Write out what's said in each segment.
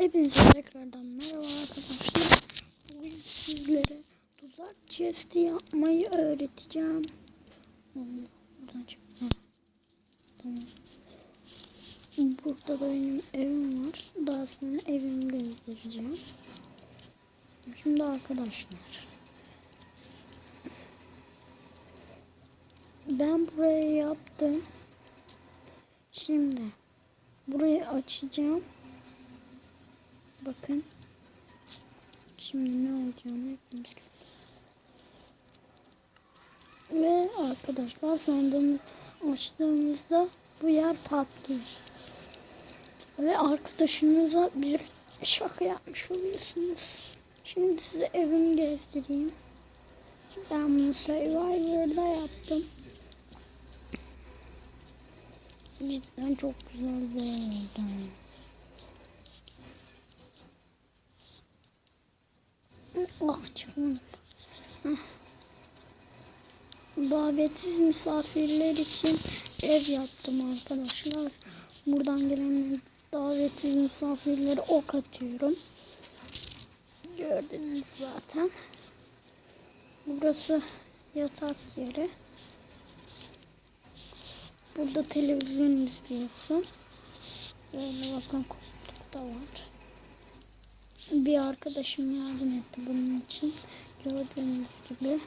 Hepinize tekrardan merhaba arkadaşlar. Bugün sizlere tuzak chesti yapmayı öğreteceğim. Buradan çık. Ha, Tamam. Burada da benim evim var. Daha sonra evimi gezdireceğim. Şimdi arkadaşlar. Ben burayı yaptım. Şimdi burayı açacağım. Bakın. Şimdi ne olacağını hepimiz Ve arkadaşlar sandığımı açtığımızda bu yer patlıyor. Ve arkadaşınıza bir şaka yapmış oluyorsunuz. Şimdi size evimi gezdireyim. Ben bunu Survivor'da yaptım. Cidden çok güzel bir oldu. Ah çıkmadım. Heh. Davetsiz misafirler için ev yaptım arkadaşlar. Buradan gelen davetsiz misafirlere ok atıyorum. Gördünüz zaten. Burası yatak yeri. Burada televizyon izliyorsun. Böyle bakın koltuk da var. Bir arkadaşım yardım etti bunun için. Gördüğünüz gibi.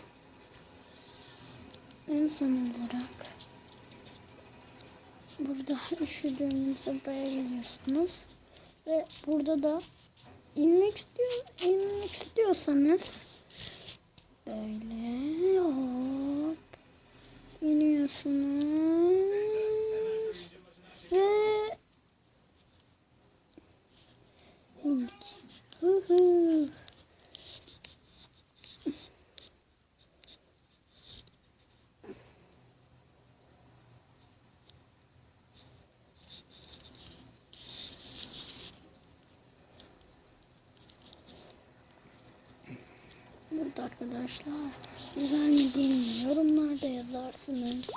En son olarak burada üşüdüğünüzde buraya geliyorsunuz. Ve burada da inmek istiyor, inmek istiyorsanız böyle hop iniyorsunuz ve indik. Burada arkadaşlar güzel mi değil yorumlarda yazarsınız.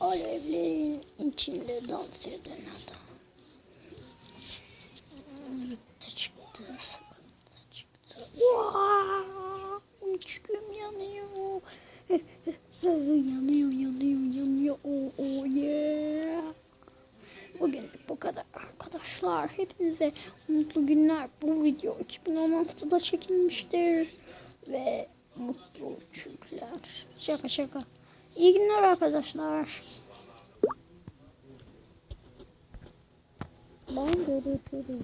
Alevlerin içinde dans eden adam. Yanıyor yanıyor yanıyor. Oh, oh yeah. Bugün bu kadar arkadaşlar. Hepinize mutlu günler. Bu video 2016'da çekilmiştir. Ve mutlu çocuklar. Şaka şaka. İyi günler arkadaşlar. Ben görüşürüz.